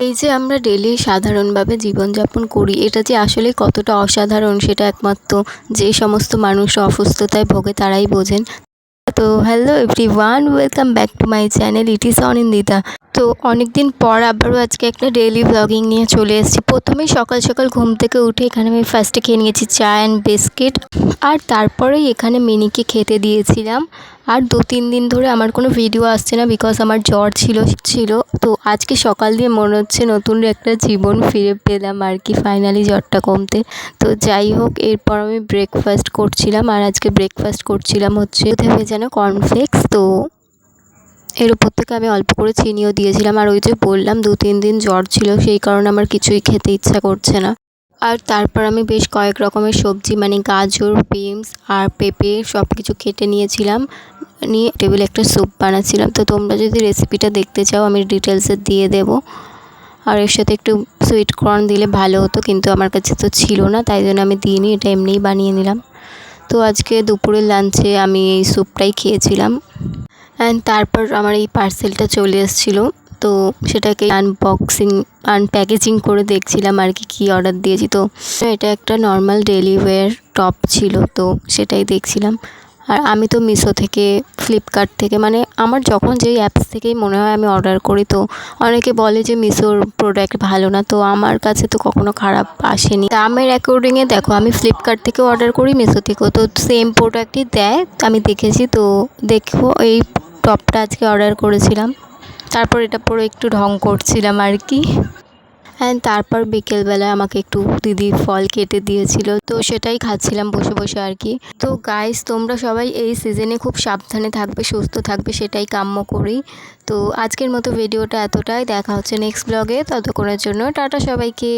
এই যে আমরা ডেলি সাধারণভাবে জীবনযাপন করি, এটা যে আসলে কতটা অসাধারণ সেটা একমাত্র যে সমস্ত মানুষ অসুস্থতায় ভোগে তারাই বোঝেন। তো hello everyone welcome back to my channel it is Anindita তো অনেক দিন পর আবারও আজকে একটা ডেইলি ব্লগিং নিয়ে চলে এসেছি। প্রথমেই সকাল সকাল ঘুম থেকে উঠে এখানে আমি ফার্স্টে খেয়ে নিয়েছি চা অ্যান্ড বিস্কিট আর তারপরেই এখানে মিনিকে খেতে দিয়েছিলাম। আর দু তিন দিন ধরে আমার কোনো ভিডিও আসছে না বিকজ আমার জ্বর ছিল ছিল। তো আজকে সকাল দিয়ে মনে হচ্ছে নতুন একটা জীবন ফিরে পেলাম আর কি ফাইনালি জ্বরটা কমতে। তো যাই হোক, এরপর আমি ব্রেকফাস্ট করছিলাম। আর আজকে ব্রেকফাস্ট করছিলাম হচ্ছে ভেজানো কর্নফ্লেক্স তো এর উপর থেকে আমি অল্প করে চিনিও দিয়েছিলাম। আর ওই যে বললাম, দু, তিন দিন জ্বর ছিল, সেই কারণে আমার কিছুই খেতে ইচ্ছা করছে না। আর তারপর আমি বেশ কয়েক রকমের সবজি মানে গাজর, বিনস আর পেঁপে সব কিছু কেটে নিয়েছিলাম। নিয়ে টেবিলে একটা স্যুপ বানাচ্ছিলাম। তো তোমরা যদি রেসিপিটা দেখতে চাও, আমি ডিটেলসে দিয়ে দেবো। আর এর সাথে একটু সুইট কর্ন দিলে ভালো হতো, কিন্তু আমার কাছে তো ছিল না, তাই জন্য আমি দিইনি, এটা এমনিই বানিয়ে নিলাম। তো আজকে দুপুরের লাঞ্চে আমি এই স্যুপটাই খেয়েছিলাম। অ্যান্ড তারপর আমার এই পার্সেলটা চলে এসেছিল। তো সেটাকে আনবক্সিং আনপ্যাকেজিং করে দেখছিলাম আর কি, কী অর্ডার দিয়েছি। তো এটা একটা নর্মাল ডেলি ওয়্যার টপ ছিল, তো সেটাই দেখছিলাম। আর আমি তো মিশো থেকে ফ্লিপকার্ট থেকে মানে আমার যখন যেই অ্যাপস থেকেই মনে হয় আমি অর্ডার করি, তো অনেকে বলে যে মিশোর প্রোডাক্ট ভালো না, তো আমার কাছে তো কখনো খারাপ আসেনি। দামের অ্যাকর্ডিংয়ে দেখো, আমি ফ্লিপকার্ট থেকেও অর্ডার করি, মিশো থেকেও, তো সেম প্রোডাক্টই দেয়, আমি দেখেছি, তো দেখো এই টপটা আজকে অর্ডার করেছিলাম। তারপর এটা পরে একটু ঢং করছিলাম আর কি। অ্যান্ড তারপর বিকেলবেলায় আমাকে একটু দিদি ফল কেটে দিয়েছিল। তো সেটাই খাচ্ছিলাম বসে বসে আর কি। তো গাইস তোমরা সবাই এই সিজনে খুব সাবধানে থাকবে, সুস্থ থাকবে, সেটাই কাম্য করি। তো আজকের মতো ভিডিওটা এতটাই। দেখা হচ্ছে নেক্সট ব্লগে ততক্ষণের জন্য টাটা সবাইকে।